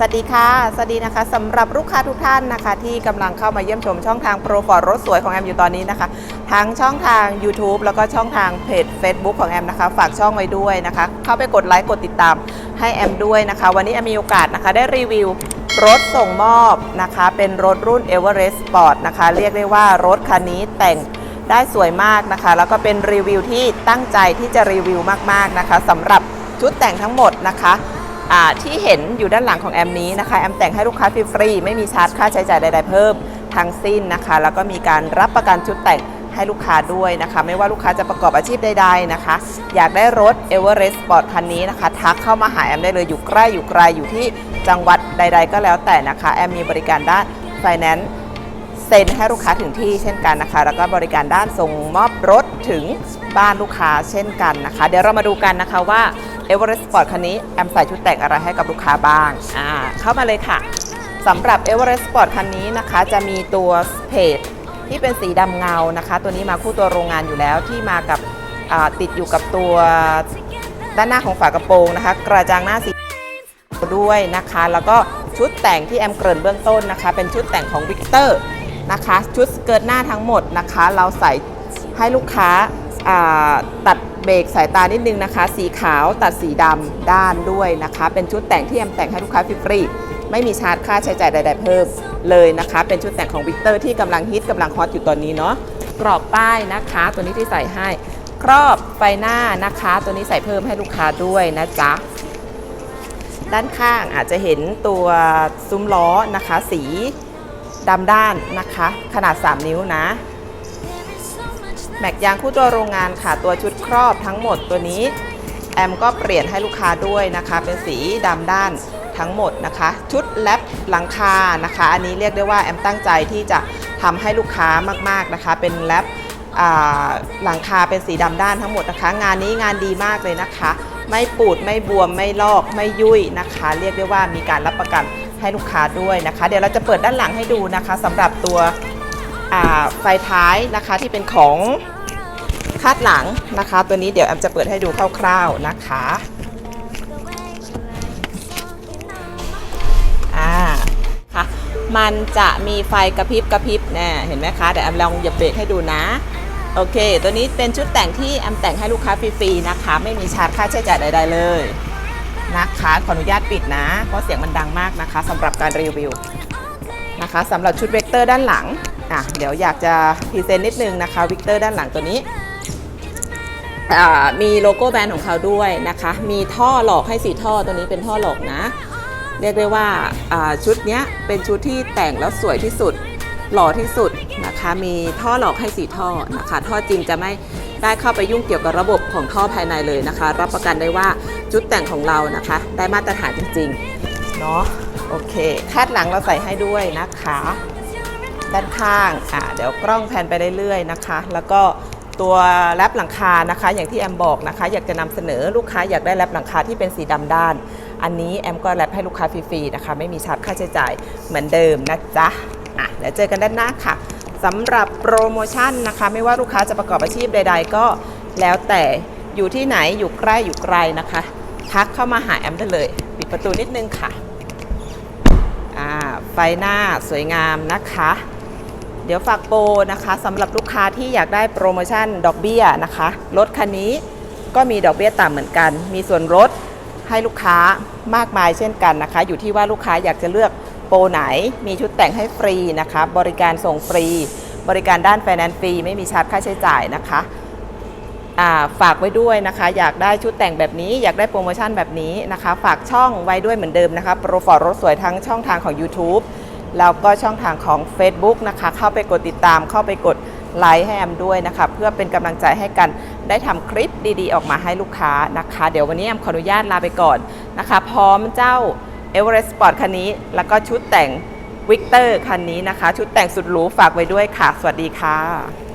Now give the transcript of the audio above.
สวัสดีค่ะ สวัสดีนะคะสำหรับลูกค้าทุกท่านนะคะ ที่กำลังเข้ามาเยี่ยมชมช่องทางโปรฟอร์รถสวยของแอมอยู่ตอนนี้นะคะ ทั้งช่องทาง YouTube แล้วก็ช่องทางเพจ Facebook ของแอมนะคะ ฝากช่องไว้ด้วยนะคะ เข้าไปกดไลค์กดติดตามให้แอมด้วยนะคะ วันนี้แอมมีโอกาสนะคะได้รีวิวรถส่งมอบนะคะ เป็นรถรุ่น Everest Sport นะคะ เรียกได้ว่ารถคันนี้แต่งได้สวยมากนะคะ แล้วก็เป็นรีวิวที่ตั้งใจที่จะรีวิวมากๆนะคะสำหรับชุดแต่งทั้งหมดนะคะ ที่เห็นอยู่ด้านหลังของแอมนี้นะคะแอมแต่งให้ลูกค้าฟรีๆไม่มีชาร์จค่าใช้จ่ายใด ๆ เพิ่มทั้งสิ้นนะคะ แล้วก็มีการรับประกันชุดแต่งให้ลูกค้าด้วยนะคะ ไม่ว่าลูกค้าจะประกอบอาชีพใดๆนะคะ อยากได้รถ Everest Sport คันนี้นะคะ ทักเข้ามาหาแอมได้เลยอยู่ใกล้อยู่ไกลอยู่ที่จังหวัดใด ๆ ก็แล้วแต่นะคะ แอมมีบริการด้าน Finance เซ็นให้ลูกค้าถึงที่เช่นกันนะคะ แล้วก็บริการด้านส่งมอบรถถึงบ้านลูกค้าเช่นกันนะคะ เดี๋ยวเรามาดูกันนะคะว่า Everest Sport คันนี้แอมใส่ชุดแต่งอะไรให้กับลูกค้าบ้างอ่าเข้ามาเลยค่ะสำหรับ Everest Sport คันนี้นะคะ จะมีตัวเพจที่เป็นสีดำเงานะคะ ตัวนี้มาคู่ตัวโรงงานอยู่แล้วที่มากับติดอยู่กับตัวด้านหน้าของฝากระโปรงนะคะ กระจังหน้าสีด้วยนะคะ แล้วก็ชุดแต่งที่แอมเกริ่นเบื้องต้นนะคะ เป็นชุดแต่งของวิกเตอร์ นะคะ ชุดสเกิร์ตหน้าทั้งหมดนะคะ เราใส่ให้ลูกค้าาตัดเบรกสายตานิดนึงนะคะ สีขาวตัดสีดำด้านด้วยนะคะ เป็นชุดแต่งที่แอมแต่งให้ลูกค้าฟรีๆไม่มีชาร์จค่าใช้จ่ายใด ๆ เพิ่มเลยนะคะ เป็นชุดแต่งของวิกเตอร์ที่กำลังฮิตกำลังฮอตอยู่ตอนนี้เนาะกรอบป้ายนะคะ ตัวนี้ที่ใส่ให้ครอบไฟหน้านะคะ ตัวนี้ใส่เพิ่มให้ลูกค้าด้วยนะจ๊ะด้านข้างอาจจะเห็นตัวซุ้มล้อนะคะ สี ดำด้านนะคะ ขนาด 3 นิ้วนะ แม็กยางคู่ตัวโรงงานค่ะ ตัวชุดครอบทั้งหมดตัวนี้ แอมก็เปลี่ยนให้ลูกค้าด้วยนะคะ เป็นสีดำด้านทั้งหมดนะคะ ชุดแลปหลังคานะคะ อันนี้เรียกได้ว่าแอมตั้งใจที่จะทำให้ลูกค้ามาก ๆนะคะ เป็นแลปอ่าหลังคาเป็นสีดำด้านทั้งหมดนะคะ งานนี้งานดีมากเลยนะคะ ไม่ปูดไม่บวมไม่ลอกไม่ยุ่ยนะคะ เรียกได้ว่ามีการรับประกัน ให้ลูกค้าด้วยนะคะ เดี๋ยวเราจะเปิดด้านหลังให้ดูนะคะสำหรับตัวอ่าไฟท้ายนะคะที่เป็นของคาดหลังนะคะ ตัวนี้เดี๋ยวแอมจะเปิดให้ดูคร่าวๆนะคะอ่าค่ะมันจะมีไฟกระพริบกระพริบแน่เห็นไหมคะเดี๋ยวแอมลองเหยียบเบรกให้ดูนะโอเค ตัวนี้เป็นชุดแต่งที่แอมแต่งให้ลูกค้าฟรีๆนะคะ ไม่มีชาร์จค่าใช้จ่ายใดๆเลย นะคะ ขออนุญาตปิดนะ เพราะเสียงมันดังมากนะคะสำหรับการรีวิวนะคะสำหรับชุดเวกเตอร์ด้านหลังอะเดี๋ยวอยากจะพรีเซนต์นิดนึงนะคะวิกเตอร์ด้านหลังตัวนี้มีโลโก้แบรนด์ของเขาด้วยนะคะ มีท่อหลอกให้สีท่อตัวนี้เป็นท่อหลอกนะ เรียกได้ว่าชุดเนี้ยเป็นชุดที่แต่งแล้วสวยที่สุดหล่อที่สุดนะคะ มีท่อหลอกให้สีท่อนะคะ ท่อจริงจะไม่ ได้เข้าไปยุ่งเกี่ยวกับระบบของท่อภายในเลยนะคะ รับประกันได้ว่าชุดแต่งของเรานะคะ ได้มาตรฐานจริงๆเนาะโอเค คาดหลังเราใส่ให้ด้วยนะคะ ด้านข้างอ่าเดี๋ยวกล้องแพนไปเรื่อยๆนะคะ แล้วก็ตัวแรปหลังคานะคะ อย่างที่แอมบอกนะคะ อยากจะนำเสนอลูกค้าอยากได้แรปหลังคาที่เป็นสีดำด้าน อันนี้แอมก็แรปให้ลูกค้าฟรีๆนะคะ ไม่มีชาร์จค่าใช้จ่ายเหมือนเดิมนะจ๊ะอะเดี๋ยวเจอกันด้านหน้าค่ะ สำหรับโปรโมชั่นนะคะ ไม่ว่าลูกค้าจะประกอบอาชีพใด ๆ ก็แล้วแต่อยู่ที่ไหนอยู่ใกล้อยู่ไกลนะคะ ทักเข้ามาหาแอมได้เลย ปิดประตูนิดนึงค่ะไฟหน้าสวยงามนะคะ เดี๋ยวฝากโปรนะคะสำหรับลูกค้าที่อยากได้โปรโมชั่นดอกเบี้ยนะคะรถคันนี้ก็มีดอกเบี้ยต่ำเหมือนกัน มีส่วนลดให้ลูกค้ามากมายเช่นกันนะคะ อยู่ที่ว่าลูกค้าอยากจะเลือก โปรไหนมีชุดแต่งให้ฟรีนะคะบริการส่งฟรี บริการด้านไฟแนนซ์ฟรีไม่มีชาร์จค่าใช้จ่ายนะคะฝากไว้ด้วยนะคะ อยากได้ชุดแต่งแบบนี้ อยากได้โปรโมชั่นแบบนี้นะคะ ฝากช่องไว้ด้วยเหมือนเดิมนะคะโปรฟอร์รถสวยทั้งช่องทางของ YouTube แล้วก็ช่องทางของ Facebook นะคะ เข้าไปกดติดตามเข้าไปกดไลค์ให้แอมด้วยนะคะ เพื่อเป็นกำลังใจให้กันได้ทำคลิปดีๆ ออกมาให้ลูกค้านะคะ เดี๋ยววันนี้แอมขออนุญาตลาไปก่อนนะคะ พร้อมเจ้า เอเวอเรสต์สปอร์ตคันนี้ แล้วก็ชุดแต่งวิกเตอร์คันนี้นะคะ ชุดแต่งสุดหรูฝากไว้ด้วยค่ะ สวัสดีค่ะ